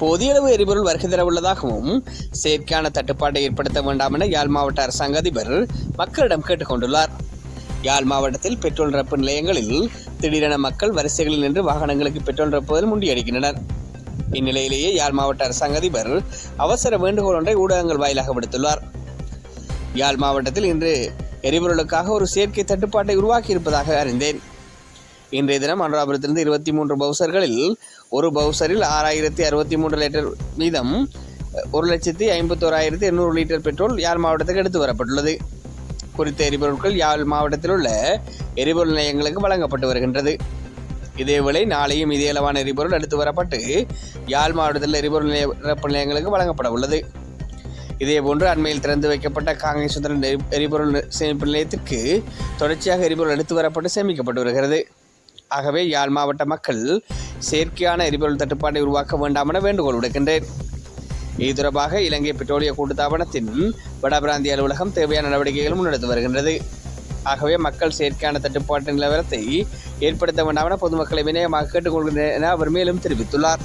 போதிய அளவு எரிபொருள் வருகை தர உள்ளதாகவும் செயற்கையான தட்டுப்பாட்டை ஏற்படுத்த வேண்டாம் என யாழ் மாவட்ட அரசாங்க அதிபர் மக்களிடம் கேட்டுக்கொண்டுள்ளார். யாழ் மாவட்டத்தில் பெட்ரோல் ரப்பு நிலையங்களில் திடீரென மக்கள் வரிசைகளில் நின்று வாகனங்களுக்கு பெட்ரோல் நிரப்புவதில் முண்டியடிக்கின்றனர். இந்நிலையிலேயே யாழ் மாவட்ட அரசாங்க அதிபர் அவசர வேண்டுகோள் ஒன்றை ஊடகங்கள் வாயிலாக விடுத்துள்ளார். யாழ் மாவட்டத்தில் இன்று எரிபொருளுக்காக ஒரு செயற்கை தட்டுப்பாட்டை உருவாக்கியிருப்பதாக அறிந்தேன். இன்றைய தினம் அனுராபுரத்திலிருந்து இருபத்தி மூன்று பவுசர்களில் ஒரு பவுசரில் ஆறாயிரத்தி அறுபத்தி மூன்று லிட்டர் வீதம் ஒரு லட்சத்தி ஐம்பத்தோராயிரத்தி எண்ணூறு லிட்டர் பெட்ரோல் யாழ் மாவட்டத்துக்கு எடுத்து வரப்பட்டுள்ளது. குறித்த எரிபொருட்கள் யாழ் மாவட்டத்தில் உள்ள எரிபொருள் நிலையங்களுக்கு வழங்கப்பட்டு வருகின்றது. இதேவேளை நாளையும் இதே அளவான எரிபொருள் எடுத்து வரப்பட்டு யாழ் மாவட்டத்தில் எரிபொருள் நிலைய நிரப்பு நிலையங்களுக்கு வழங்கப்பட உள்ளது. இதேபோன்று அண்மையில் திறந்து வைக்கப்பட்ட காங்கேய சுந்தரன் எரிபொருள் சேமிப்பு நிலையத்திற்கு தொடர்ச்சியாக எரிபொருள் எடுத்து வரப்பட்டு சேமிக்கப்பட்டு வருகிறது. ஆகவே யாழ் மாவட்ட மக்கள் செயற்கையான எரிபொருள் தட்டுப்பாட்டை உருவாக்க வேண்டாம் என வேண்டுகோள் விடுக்கின்றேன். இது தொடர்பாக இலங்கை பெட்ரோலிய கூட்டுத்தாபனத்தின் வடபிராந்திய அலுவலகம் தேவையான நடவடிக்கைகள் முன்னெடுத்து வருகின்றது. ஆகவே மக்கள் செயற்கையான தட்டுப்பாட்டு நிலவரத்தை ஏற்படுத்த வேண்டாம் என பொதுமக்களை வினயமாக கேட்டுக்கொள்கின்றனர் என அவர் மேலும் தெரிவித்துள்ளார்.